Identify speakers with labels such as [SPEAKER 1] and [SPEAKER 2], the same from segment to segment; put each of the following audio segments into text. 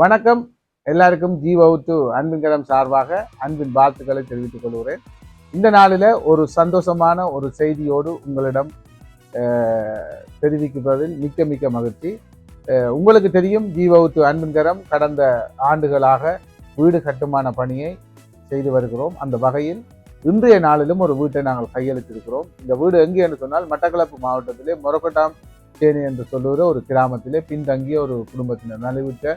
[SPEAKER 1] வணக்கம். எல்லாருக்கும் ஜீவவுத்து அன்பின் கரம் சார்பாக அன்பின் வாழ்த்துக்களை தெரிவித்துக் கொள்கிறேன். இந்த நாளில் ஒரு சந்தோஷமான ஒரு செய்தியோடு உங்களிடம் அஹ், தெரிவிப்பதில் மிக்க மிக்க மகிழ்ச்சி. உங்களுக்கு தெரியும் ஜீவவுத்து அன்பின் கரம் கடந்த ஆண்டுகளாக வீடு கட்டுமான பணியை செய்து வருகிறோம். அந்த வகையில் இன்றைய நாளிலும் ஒரு வீட்டை நாங்கள் கையெழுத்திருக்கிறோம் இந்த வீடு எங்கே என்று சொன்னால் மட்டக்களப்பு மாவட்டத்திலே மொரக்கட்டாம் தேனி என்று சொல்லுகிற ஒரு கிராமத்திலே பின்தங்கிய ஒரு குடும்பத்தினர். நலிவிட்ட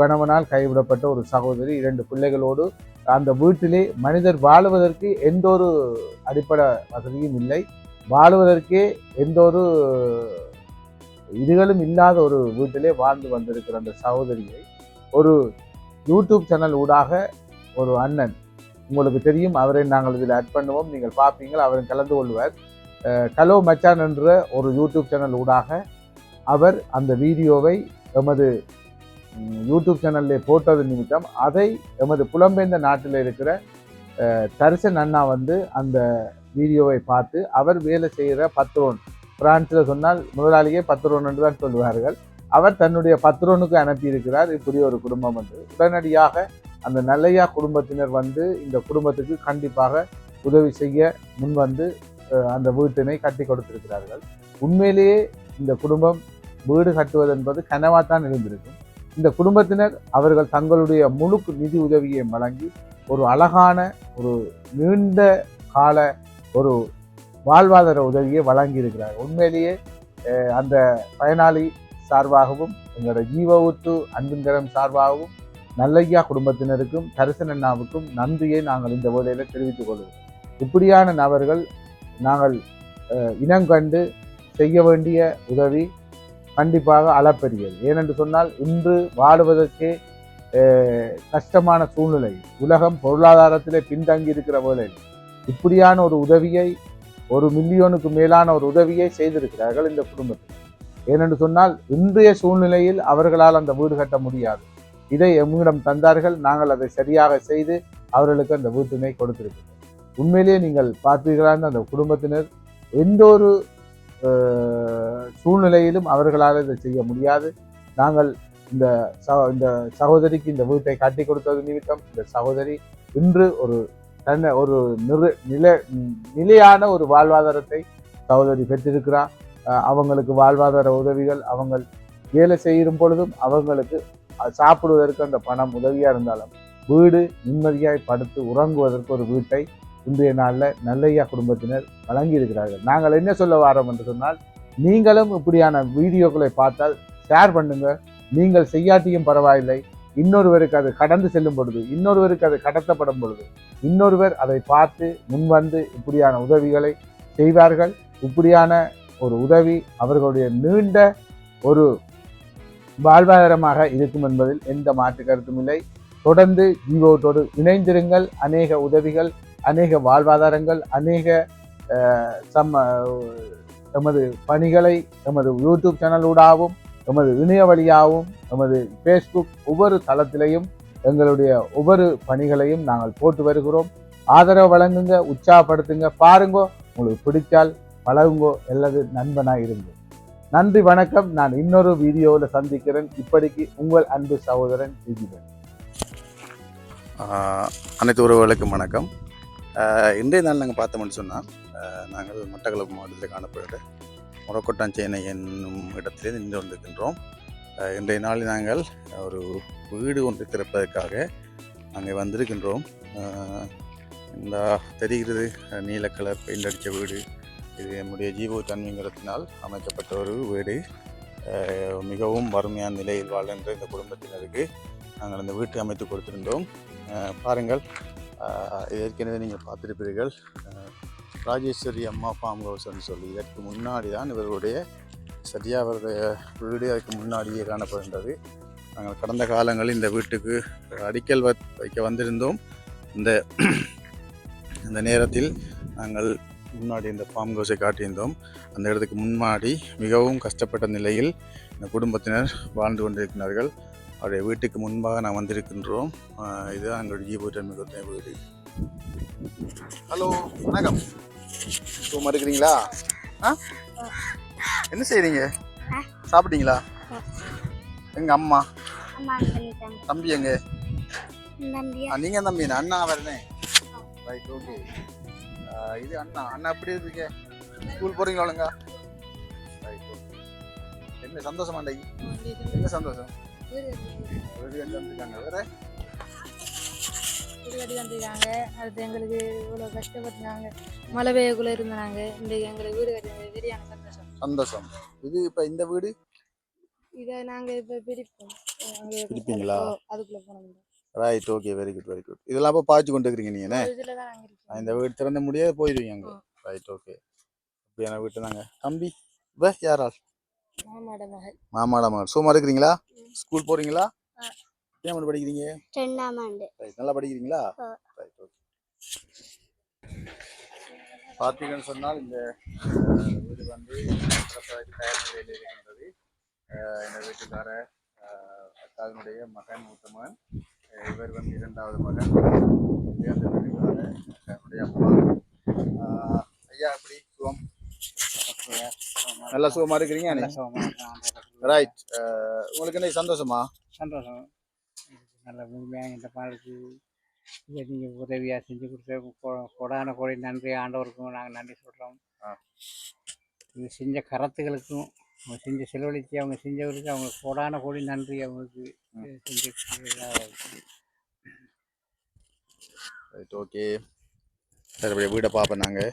[SPEAKER 1] கணவனால் கைவிடப்பட்ட ஒரு சகோதரி இரண்டு பிள்ளைகளோடு அந்த வீட்டிலே மனிதர் வாழுவதற்கு எந்த ஒரு அடிப்படை வசதியும் இல்லை. வாழுவதற்கே எந்த ஒரு இதுகளும் இல்லாத ஒரு வீட்டிலே வாழ்ந்து வந்திருக்கிற அந்த சகோதரியை ஒரு யூடியூப் சேனல் ஊடாக ஒரு அண்ணன் உங்களுக்கு தெரியும் அவரை நாங்கள் இதில் ஆட் பண்ணுவோம் நீங்கள் பார்ப்பீங்கள் அவரும் கலந்து கொள்வார். கலோ மச்சான் என்ற ஒரு யூடியூப் சேனல் ஊடாக அவர் அந்த வீடியோவை எமது யூடியூப் சேனலில் போட்டது நிமித்தம் அதை எமது புலம்பெயர்ந்த நாட்டில் இருக்கிற தரிசன் அண்ணா வந்து அந்த வீடியோவை பார்த்து அவர் வேலை செய்கிற பத்ரோன் பிரான்ஸில் சொன்னால் முதலாளியே பத்ரோன் என்று தான் சொல்லுவார்கள். அவர் தன்னுடைய பத்ரோனுக்கு அனுப்பியிருக்கிறார். இப்படி ஒரு குடும்பம் வந்து. உடனடியாக அந்த நல்லையா குடும்பத்தினர் வந்து இந்த குடும்பத்துக்கு கண்டிப்பாக உதவி செய்ய முன்வந்து அந்த வீட்டினை கட்டி கொடுத்திருக்கிறார்கள். உண்மையிலேயே இந்த குடும்பம் வீடு கட்டுவது என்பது தான் இருந்திருக்கும். இந்த குடும்பத்தினர் அவர்கள் தங்களுடைய முழு நிதி உதவியை வழங்கி ஒரு அழகான ஒரு நீண்ட கால ஒரு வாழ்வாதார உதவியை வழங்கி இருக்கிறார் உண்மையிலேயே அந்த பயனாளி சார்பாகவும் எங்களோட ஜீவவுத்து அன்பின்கரம் சார்பாகவும் நல்லையா குடும்பத்தினருக்கும் தரிசன அண்ணாவுக்கும் நன்றியை நாங்கள் இந்த வேளையில் தெரிவித்துக் கொள்வோம் இப்படியான நபர்கள் நாங்கள் இனங்கண்டு செய்ய வேண்டிய உதவி கண்டிப்பாக அளப்பெரியது. ஏனென்று சொன்னால் இன்று வாழுவதற்கே கஷ்டமான சூழ்நிலை. உலகம் பொருளாதாரத்திலே பின்தங்கி இருக்கிற வேளையில் இப்படியான ஒரு உதவியை ஒரு மில்லியனுக்கு மேலான ஒரு உதவியை செய்திருக்கிறார்கள் இந்த குடும்பத்தில். ஏனென்று சொன்னால் இன்றைய சூழ்நிலையில் அவர்களால் அந்த வீடு கட்ட முடியாது. இதை எம்மிடம் தந்தார்கள். நாங்கள் அதை சரியாக செய்து அவர்களுக்கு அந்த வீட்டினை கொடுத்திருக்கிறோம். உண்மையிலேயே நீங்கள் பார்த்தீர்களான அந்த குடும்பத்தினர் எந்த ஒரு சூழ்நிலையிலும் அவர்களால் இதை செய்ய முடியாது. நாங்கள் இந்த ச- இந்த சகோதரிக்கு இந்த வீட்டை கட்டி கொடுத்தது நிமித்தம் இந்த சகோதரி இன்று ஒரு தன்னை ஒரு நிறு நில நிலையான ஒரு வாழ்வாதாரத்தை சகோதரி பெற்றிருக்கிறார் அவங்களுக்கு வாழ்வாதார உதவிகள் அவங்க வேலை செய்யும் பொழுதும் அவங்களுக்கு சாப்பிடுவதற்கு அந்த பணம் உதவியாக இருந்தாலும் வீடு நிம்மதியாய் படுத்து உறங்குவதற்கு ஒரு வீட்டை இன்றைய நாளில் நல்லையா குடும்பத்தினர் வழங்கி இருக்கிறார்கள் நாங்கள் என்ன சொல்ல வாரோம் என்று சொன்னால் நீங்களும் இப்படியான வீடியோக்களை பார்த்தால் ஷேர் பண்ணுங்க. நீங்கள் செய்யாட்டியும் பரவாயில்லை. இன்னொருவருக்கு அது கடந்து செல்லும் பொழுது இன்னொருவருக்கு அது கடத்தப்படும் பொழுது இன்னொருவர் அதை பார்த்து முன்வந்து இப்படியான உதவிகளை செய்வார்கள். இப்படியான ஒரு உதவி அவர்களுடைய நீண்ட ஒரு வாழ்வாதாரமாக இருக்கும் என்பதில் எந்த மாற்று கருத்தும் இல்லை. தொடர்ந்து ஜீவோட்டோடு இணைந்திருங்கள். அநேக உதவிகள் அநேக வாழ்வாதாரங்கள் அநேக சம்ம எமது பணிகளை எமது யூடியூப் சேனலூடாகவும் எமது இணைய வழியாகவும் எமது ஃபேஸ்புக் ஒவ்வொரு தளத்திலையும் எங்களுடைய ஒவ்வொரு பணிகளையும் நாங்கள் போட்டு வருகிறோம். ஆதரவு வழங்குங்க உற்சாகப்படுத்துங்க. பாருங்கோ உங்களுக்கு பிடிச்சால் பழகுங்கோ அல்லது நண்பனாக இருங்க. நன்றி வணக்கம். நான் இன்னொரு வீடியோவில் சந்திக்கிறேன். இப்படிக்கு உங்கள் அன்பு சகோதரன் ஜிஜிபன்
[SPEAKER 2] அனைத்து உறவுகளுக்கும் வணக்கம். இன்றைய நாள் நாங்கள் பார்த்தோம்னு சொன்னால் நாங்கள் மட்டக்களப்பு மாவட்டத்தில் காணப்படுகிற முரக்கொட்டாஞ்சேனை என்னும் இடத்திலே நின்று வந்திருக்கின்றோம் இன்றைய நாளில் நாங்கள் ஒரு வீடு ஒன்று திறப்பதற்காக நாங்கள் வந்திருக்கின்றோம். இந்த தெரிகிறது நீல கலர் பெயிண்ட் அடித்த வீடு. இது என்னுடைய ஜீவோ தன்மைங்கிறதுனால் அமைக்கப்பட்ட ஒரு வீடு. மிகவும் வறுமையான நிலையில் வாழ்கின்ற இந்த குடும்பத்தினருக்கு நாங்கள் அந்த வீட்டை அமைத்து கொடுத்திருந்தோம். பாருங்கள் ஏற்கனவே நீங்கள் பார்த்துருப்பீர்கள் ராஜேஸ்வரி அம்மா ஃபார்ம் ஹவுஸ்ன்னு சொல்லி இதற்கு முன்னாடி தான் இவர்களுடைய சரியாக அவருடைய வீடு அதுக்கு முன்னாடியே காணப்படுகின்றது. நாங்கள் கடந்த காலங்களில் இந்த வீட்டுக்கு அடிக்கல் வைக்க வந்திருந்தோம். இந்த இந்த நேரத்தில் நாங்கள் முன்னாடி இந்த ஃபார்ம் ஹவுஸை காட்டியிருந்தோம். அந்த இடத்துக்கு முன்னாடி மிகவும் கஷ்டப்பட்ட நிலையில் இந்த குடும்பத்தினர் வாழ்ந்து கொண்டிருக்கிறார்கள். அவருடைய வீட்டுக்கு முன்பாக நான் வந்திருக்கின்றோம். இதுதான் எங்களுடைய ஜீபூட்டன் மிகத்த வீடு. ஹலோ வணக்கம். சும்மா இருக்கிறீங்களா ஆ? என்ன செய்றீங்க? சாப்பிட்டீங்களா? எங்க அம்மா? தம்பி எங்க? நீங்க தம்பி அண்ணா வரனே. ரைட் ஓகே இது அண்ணா. அண்ணா எப்படி இருக்கீங்க? ஸ்கூல் போறீங்களா ஒழுங்கா? ரைட் ஓகே என்ன சந்தோஷம் அண்டைக்கு என்ன சந்தோஷம்? வீடு வந்திருக்காங்க.
[SPEAKER 3] அடுத்து எங்களுக்கு இவ்வளோ கஷ்டப்பட்டுனாங்க. மழை பெய்யக்குள்ள இருந்தாங்க இன்றைக்கு எங்களுக்கு வீடு கட்டி வெறியான சந்தோஷம்.
[SPEAKER 2] சந்தோஷம். இது இப்ப இந்த வீடு?
[SPEAKER 3] இதை நாங்கள் இப்போ பிரிப்போம்.
[SPEAKER 2] பிரிப்பீங்களா?
[SPEAKER 3] அதுக்குள்ள போனோம்.
[SPEAKER 2] Right okay very good very good இதெல்லாம் இப்போ பாய்ச்சி கொண்டு இருக்கிறீங்க
[SPEAKER 3] நாங்கள்
[SPEAKER 2] இந்த வீடு திறந்த முடியாது போயிடுவீங்க அங்க. ரைட் ஓகே அப்படியான வீட்டு தாங்க தம்பி வே யாரால்?
[SPEAKER 3] மாமாட மகள்.
[SPEAKER 2] சும்மா இருக்கிறீங்களா ஸ்கூல் போறீங்களா? ஏன் படிக்கிறீங்க? ரைட் நல்லா படிக்கிறீங்களா. ரைட் ஓகே பார்த்தீங்கன்னு சொன்னால் இந்த வீடு வந்து தயார் நிலையில் இருக்கின்றது. இந்த வீட்டுக்கார அக்காவினுடைய மகன் மூத்த மகன் இவர் வந்து இரண்டாவது மகன். அந்த வீட்டுக்கார அக்காவினுடைய அப்பா ஐயா எப்படி சுகம்? நல்லா சுகமா இருக்கிறீங்க ரைட் உங்களுக்கு என்ன சந்தோஷமா?
[SPEAKER 4] சந்தோஷம். நல்ல முழுமையாக இந்த பாலுக்கு இதை நீங்கள் உதவியாக செஞ்சு கொடுத்த கொடான கோடி நன்றி ஆண்டவருக்கும் நாங்கள் நன்றி சொல்கிறோம். இது செஞ்ச கரத்துகளுக்கும் அவங்க செஞ்ச செலவழித்து அவங்க செஞ்சவருக்கு அவங்க கொடான கோடி நன்றி அவங்களுக்கு செஞ்சு
[SPEAKER 2] ரைட் ஓகே சரி வீடை பார்ப்போம் நாங்கள்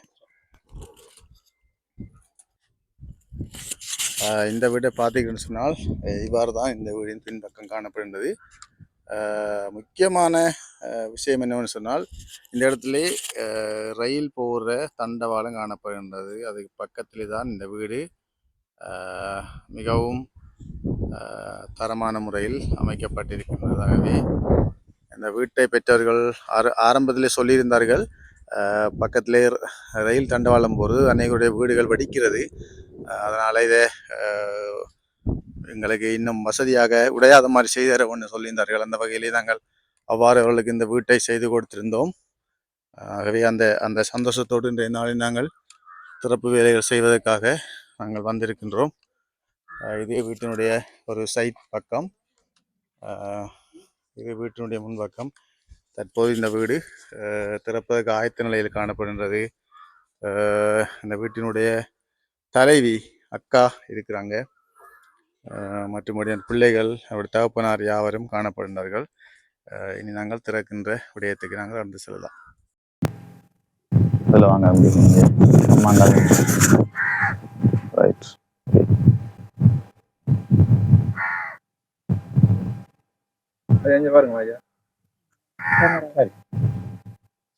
[SPEAKER 2] இந்த வீடை பார்த்தீங்கன்னு சொன்னால் இவ்வாறு தான் இந்த வீடின் பின்பக்கம் காணப்படுகின்றது. முக்கியமான விஷயம் என்னவென்னு சொன்னால் இந்த இடத்துல ரயில் போகிற தண்டவாளம் காணப்படுகின்றது. அதுக்கு பக்கத்திலே தான் இந்த வீடு மிகவும் தரமான முறையில் அமைக்கப்பட்டிருக்கின்றதாகவே இந்த வீட்டை பெற்றவர்கள் ஆர ஆரம்பத்திலே சொல்லியிருந்தார்கள். பக்கத்திலே ர- ரயில் தண்டவாளம் போகிறது அநேகருடைய வீடுகள் வடிக்கிறது. அதனால் இதை எங்களுக்கு இன்னும் வசதியாக உடையாத மாதிரி செய்து ஒன்று சொல்லியிருந்தார்கள். அந்த வகையிலே நாங்கள் அவ்வாறு அவர்களுக்கு இந்த வீட்டை செய்து கொடுத்திருந்தோம். ஆகவே அந்த அந்த சந்தோஷத்தோடு இன்றைய நாளில் நாங்கள் திறப்பு வேலைகள் செய்வதற்காக நாங்கள் வந்திருக்கின்றோம். இதே வீட்டினுடைய ஒரு சைட் பக்கம் இது வீட்டினுடைய முன்பக்கம் தற்போது இந்த வீடு திறப்பதற்கு ஆயத்த நிலையில் காணப்படுகின்றது. இந்த வீட்டினுடைய தலைவி அக்கா இருக்கிறாங்க. மற்றும்படி அந்த பிள்ளைகள் அவருடைய தகப்பனார் யாவரும் காணப்படுகிறார்கள் இனி நாங்கள் திறக்கின்ற விடயத்துக்கு நாங்கள் வந்து செல்லலாம். அதில் வாங்க ஆமாங்க ரைட்
[SPEAKER 1] பாருங்க ஐயா?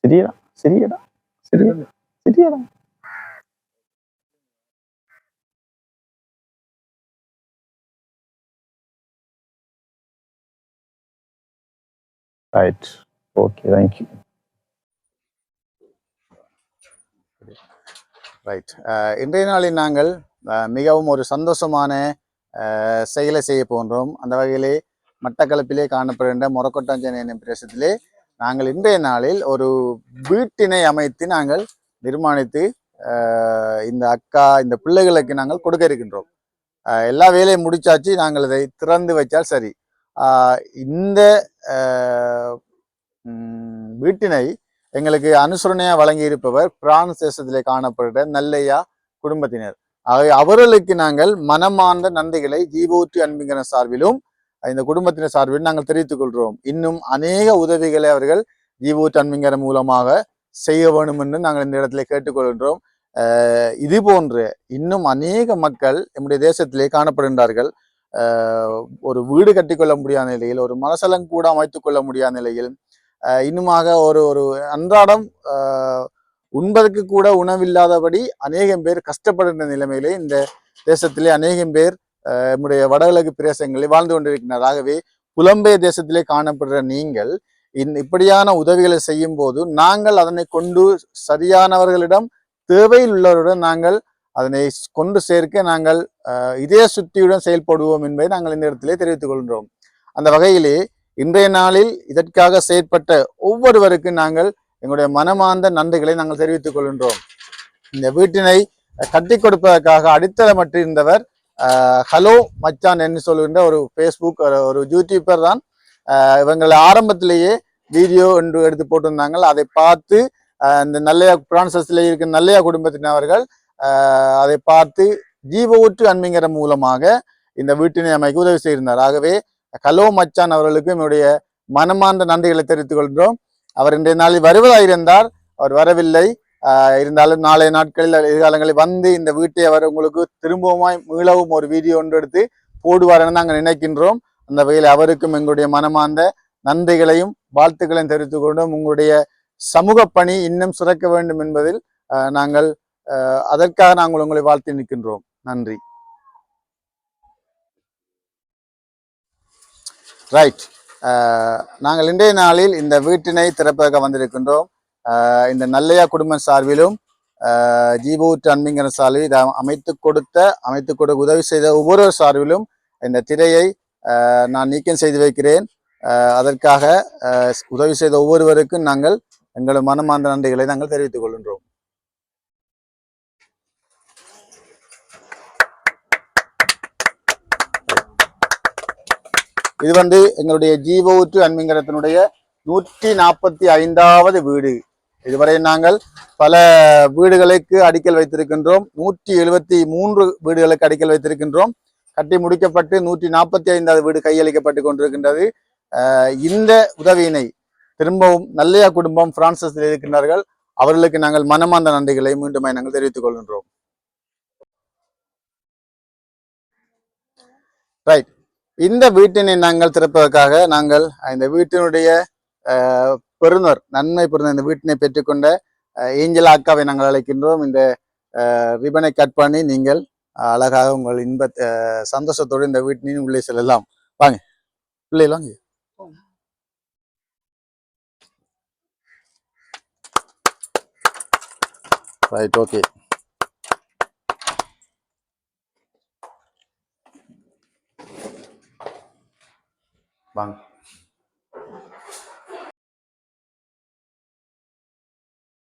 [SPEAKER 2] சிறியடா சிறியடா சிறிய சிறியடா right okay thank you right இன்றைய நாளில் நாங்கள் uh, மிகவும் ஒரு சந்தோஷமான uh, செயலை செய்ய போன்றோம் அந்த வகையிலே மட்டக்களப்பிலே காணப்படுகின்ற மொரக்கொட்டாஞ்சனை என்னும் பிரதேசத்திலே நாங்கள் இன்றைய நாளில் ஒரு வீட்டினை அமைத்து நாங்கள் நிர்மாணித்து uh, இந்த அக்கா இந்த பிள்ளைகளுக்கு நாங்கள் கொடுக்க இருக்கின்றோம். எல்லா வேலையும் முடிச்சாச்சு. நாங்கள் இதை திறந்து வச்சால் சரி. இந்த வீட்டினை எங்களுக்கு அனுசரணையாக வழங்கி இருப்பவர் பிரான்ஸ் தேசத்திலே காணப்படுகிற நல்லையா குடும்பத்தினர். ஆகவே அவர்களுக்கு நாங்கள் மனமார்ந்த நன்றிகளை ஜீவோற்றி அன்பிங்கிற சார்பிலும் இந்த குடும்பத்தினர் சார்பிலும் நாங்கள் தெரிவித்துக் கொள்கிறோம். இன்னும் அநேக உதவிகளை அவர்கள் ஜீவோற்றி அன்பிங்கிற மூலமாக செய்ய வேண்டும் என்று நாங்கள் இந்த இடத்துல கேட்டுக்கொள்கின்றோம் இது போன்று இன்னும் அநேக மக்கள் நம்முடைய தேசத்திலே காணப்படுகின்றார்கள். ஒரு வீடு கட்டிக்கொள்ள முடியாத நிலையில் ஒரு மனசலம் கூட அமைத்துக் கொள்ள முடியாத நிலையில் அஹ் இன்னுமாக ஒரு ஒரு அன்றாடம் உண்பதற்கு கூட உணவில்லாதபடி அநேகம் பேர் கஷ்டப்படுகின்ற நிலைமையிலே இந்த தேசத்திலே அநேகம் பேர் நம்முடைய வடகிழக்கு பிரதேசங்களில் வாழ்ந்து கொண்டிருக்கிறார் ஆகவே புலம்பெயர் தேசத்திலே காணப்படுற நீங்கள் இந் இப்படியான உதவிகளை செய்யும் போது நாங்கள் அதனை கொண்டு சரியானவர்களிடம் தேவையில் உள்ளவருடன் நாங்கள் அதனை கொண்டு சேர்க்க நாங்கள் இதே சுத்தியுடன் செயல்படுவோம் என்பதை நாங்கள் இந்த இடத்திலே தெரிவித்துக் கொள்கிறோம் அந்த வகையிலே இன்றைய நாளில் இதற்காக செயற்பட்ட ஒவ்வொருவருக்கும் நாங்கள் எங்களுடைய மனமார்ந்த நன்றிகளை நாங்கள் தெரிவித்துக் கொள்கின்றோம். இந்த வீட்டினை கட்டி கொடுப்பதற்காக அடித்தளமற்று இருந்தவர் ஹலோ மச்சான் என்று சொல்கின்ற ஒரு ஃபேஸ்புக் ஒரு- ஒரு யூடியூபர் தான். இவங்களை ஆரம்பத்திலேயே வீடியோ என்று எடுத்து போட்டிருந்தாங்க. அதை பார்த்து இந்த நல்லையா பிரான்சஸ்ல இருக்கிற நல்லையா குடும்பத்தினவர்கள் அதை பார்த்து ஜீவூற்று அன்பிங்கிற மூலமாக இந்த வீட்டினை அமைக்க உதவி செய்திருந்தார். ஆகவே கலோ மச்சான் அவர்களுக்கும் என்னுடைய மனமார்ந்த நன்றிகளை தெரிவித்துக் கொள்கிறோம். அவர் இன்றைய நாளில் வருவதாக இருந்தார். அவர் வரவில்லை. இருந்தாலும் நாளைய நாட்களில் எதிர்காலங்களில் வந்து இந்த வீட்டை அவர் உங்களுக்கு திரும்பவுமாய் மீளவும் ஒரு வீடியோ ஒன்று எடுத்து போடுவார் என நாங்கள் நினைக்கின்றோம். அந்த வகையில் அவருக்கும் எங்களுடைய மனமார்ந்த நன்றிகளையும் வாழ்த்துக்களையும் தெரிவித்துக் கொண்டும் உங்களுடைய சமூக பணி இன்னும் சிறக்க வேண்டும் என்பதில் நாங்கள் அதற்காக நாங்கள் உங்களை வாழ்த்தி நிற்கின்றோம். நன்றி. ரைட் நாங்கள் இன்றைய நாளில் இந்த வீட்டினை திறப்பதற்காக வந்திருக்கின்றோம். இந்த நல்லையா குடும்ப சார்பிலும் ஆஹ் ஜீவூற்று அன்பிங்கிற சார்பில் இதை அமைத்து கொடுத்த அமைத்து கொடுக்க உதவி செய்த ஒவ்வொரு சார்பிலும் இந்த திரையை நான் நீக்கம் செய்து வைக்கிறேன். அதற்காக உதவி செய்த ஒவ்வொருவருக்கும் நாங்கள் எங்களது மனமார்ந்த நன்றிகளை நாங்கள் தெரிவித்துக் கொள்கின்றோம். இது வந்து எங்களுடைய ஜீவூற்று அன்பிங்கரத்தினுடைய நூற்றி நாற்பத்தி ஐந்தாவது வீடு. இதுவரை நாங்கள் பல வீடுகளுக்கு அடிக்கல் வைத்திருக்கின்றோம். நூற்றி எழுபத்தி மூன்று வீடுகளுக்கு அடிக்கல் வைத்திருக்கின்றோம். கட்டி முடிக்கப்பட்டு நூற்றி நாற்பத்தி ஐந்தாவது வீடு கையளிக்கப்பட்டு கொண்டிருக்கின்றது. இந்த உதவியினை திரும்பவும் நல்லையா குடும்பம் பிரான்சஸில் இருக்கின்றார்கள். அவர்களுக்கு நாங்கள் மனமார்ந்த நன்றிகளை மீண்டும் நாங்கள் தெரிவித்துக் கொள்கின்றோம். ரைட் இந்த வீட்டினை நாங்கள் திறப்பதற்காக நாங்கள் இந்த வீட்டினுடைய பெருந்தர் நன்மை பெறுநர் இந்த வீட்டினை பெற்றுக்கொண்ட ஏஞ்சல் அக்காவை நாங்கள் அழைக்கின்றோம். இந்த ரிபனை கட் பண்ணி நீங்கள் அழகாக உங்கள் இன்ப சந்தோஷத்தோடு இந்த வீட்டினின் உள்ளே செல்லலாம். வாங்க. பிள்ளைகள் வாங்க. ரைட் ஓகே வாங்க